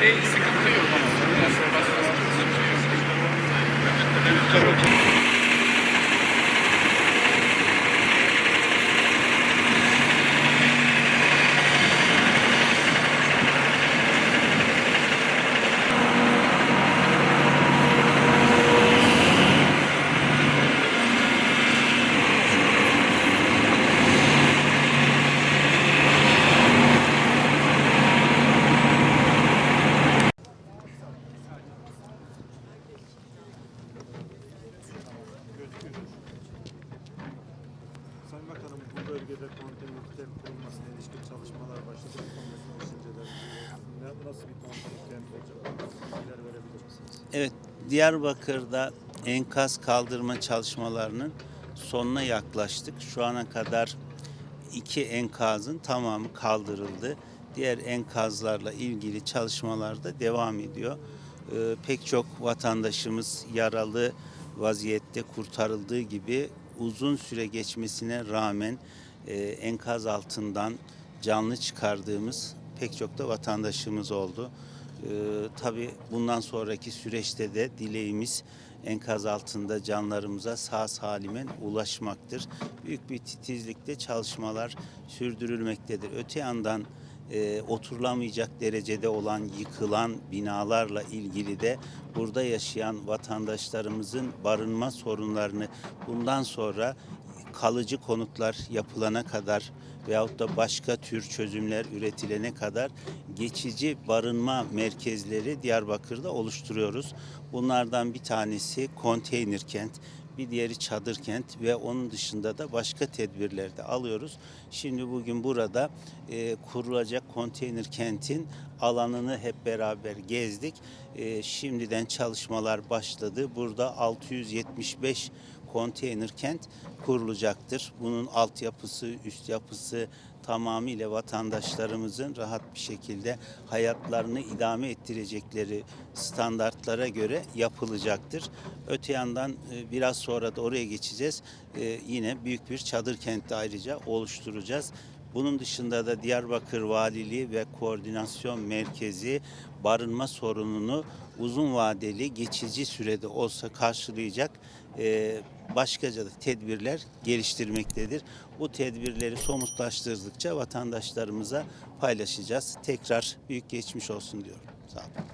şey sıkıntı yok. Rezervasyon sıkıntı yok. Bölgede konteyner kurulmasına ilişkin çalışmalar başladı. Nasıl bir konteyner verebilir misiniz? Evet, Diyarbakır'da enkaz kaldırma çalışmalarının sonuna yaklaştık. Şu ana kadar iki enkazın tamamı kaldırıldı. Diğer enkazlarla ilgili çalışmalar da devam ediyor. Ee, pek çok vatandaşımız yaralı vaziyette kurtarıldığı gibi uzun süre geçmesine rağmen e, enkaz altından canlı çıkardığımız pek çok da vatandaşımız oldu. Ee, tabii bundan sonraki süreçte de dileğimiz enkaz altında canlarımıza sağ salimen ulaşmaktır. Büyük bir titizlikle çalışmalar sürdürülmektedir. Öte yandan e, oturulamayacak derecede olan yıkılan binalarla ilgili de burada yaşayan vatandaşlarımızın barınma sorunlarını bundan sonra kalıcı konutlar yapılana kadar veyahut da başka tür çözümler üretilene kadar geçici barınma merkezleri Diyarbakır'da oluşturuyoruz. Bunlardan bir tanesi konteyner kent, bir diğeri çadır kent ve onun dışında da başka tedbirler de alıyoruz. Şimdi bugün burada e, kurulacak konteyner kentin alanını hep beraber gezdik. E, şimdiden çalışmalar başladı. Burada 675 konteyner kent kurulacaktır. Bunun altyapısı, üst yapısı tamamıyla vatandaşlarımızın rahat bir şekilde hayatlarını idame ettirecekleri standartlara göre yapılacaktır. Öte yandan e, biraz sonra da oraya geçeceğiz. E, Yine büyük bir çadır kenti ayrıca oluşturacağız. Bunun dışında da Diyarbakır Valiliği ve Koordinasyon Merkezi barınma sorununu uzun vadeli geçici sürede olsa karşılayacak e, başkaca da tedbirler geliştirmektedir. Bu tedbirleri somutlaştırdıkça vatandaşlarımıza paylaşacağız. Tekrar büyük geçmiş olsun diyorum. Sağ olun.